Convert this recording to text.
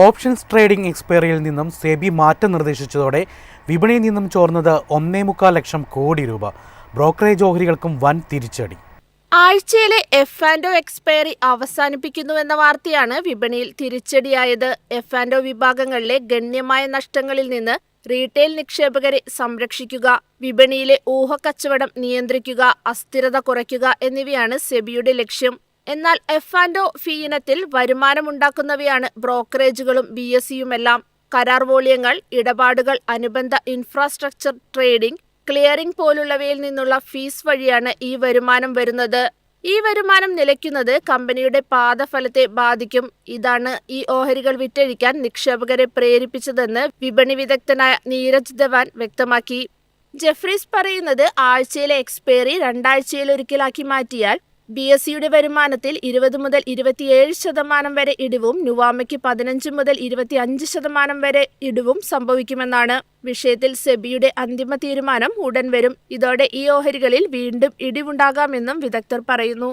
Options trading എക്സ്പയറിയിൽ നിന്നും സെബി മാറ്റം നിർദ്ദേശിച്ചതോടെ വിപണിയിൽ നിന്നും ചോർന്നത് ഒന്നേ മുക്കാൽ ലക്ഷം കോടി രൂപ. ബ്രോക്കറേജ് ഓഹരികൾക്കും വൻ തിരിച്ചടി. ആഴ്ചയിലെ എഫ് ആൻഡ് ഒ എക്സ്പയറി അവസാനിപ്പിക്കുന്നുവെന്ന വാർത്തയാണ് വിപണിയിൽ തിരിച്ചടിയായത്. എഫ് ആൻഡ് ഒ വിഭാഗങ്ങളിലെ ഗണ്യമായ നഷ്ടങ്ങളിൽ നിന്ന് റീറ്റെയിൽ നിക്ഷേപകരെ സംരക്ഷിക്കുക വിപണിയിലെ ഊഹക്കച്ചവടം നിയന്ത്രിക്കുക അസ്ഥിരത കുറയ്ക്കുക എന്നിവയാണ് സെബിയുടെ ലക്ഷ്യം. എന്നാൽ എഫ് ആൻഡ് ഒ ഫീ ഇനത്തിൽ വരുമാനമുണ്ടാക്കുന്നവയാണ് ബ്രോക്കറേജുകളും ബി എസ് സിയുമെല്ലാം. കരാർ വോള്യങ്ങൾ ഇടപാടുകൾ അനുബന്ധ ഇൻഫ്രാസ്ട്രക്ചർ ട്രേഡിംഗ് ക്ലിയറിംഗ് പോലുള്ളവയിൽ നിന്നുള്ള ഫീസ് വഴിയാണ് ഈ വരുമാനം വരുന്നത്. ഈ വരുമാനം നിലയ്ക്കുന്നത് കമ്പനിയുടെ പാദഫലത്തെ ബാധിക്കും. ഇതാണ് ഈ ഓഹരികൾ വിറ്റഴിക്കാൻ നിക്ഷേപകരെ പ്രേരിപ്പിച്ചതെന്ന് വിപണി വിദഗ്ധനായ നീരജ് ധവാൻ വ്യക്തമാക്കി. ജെഫ്രീസ് പറയുന്നത് ആഴ്ചയിലെ എക്സ്പയറി രണ്ടാഴ്ചയിലൊരിക്കലാക്കി മാറ്റിയാൽ ബി എസ് സിയുടെ വരുമാനത്തിൽ ഇരുപത് മുതൽ ഇരുപത്തിയേഴ് ശതമാനം വരെ ഇടിവും നുവാമയ്ക്ക് പതിനഞ്ച് മുതൽ ഇരുപത്തിയഞ്ച് ശതമാനം വരെ ഇടിവും സംഭവിക്കുമെന്നാണ്. വിഷയത്തിൽ സെബിയുടെ അന്തിമ തീരുമാനം ഉടൻ വരും. ഇതോടെ ഈ ഓഹരികളിൽ വീണ്ടും ഇടിവുണ്ടാകാമെന്നും വിദഗ്ധർ പറയുന്നു.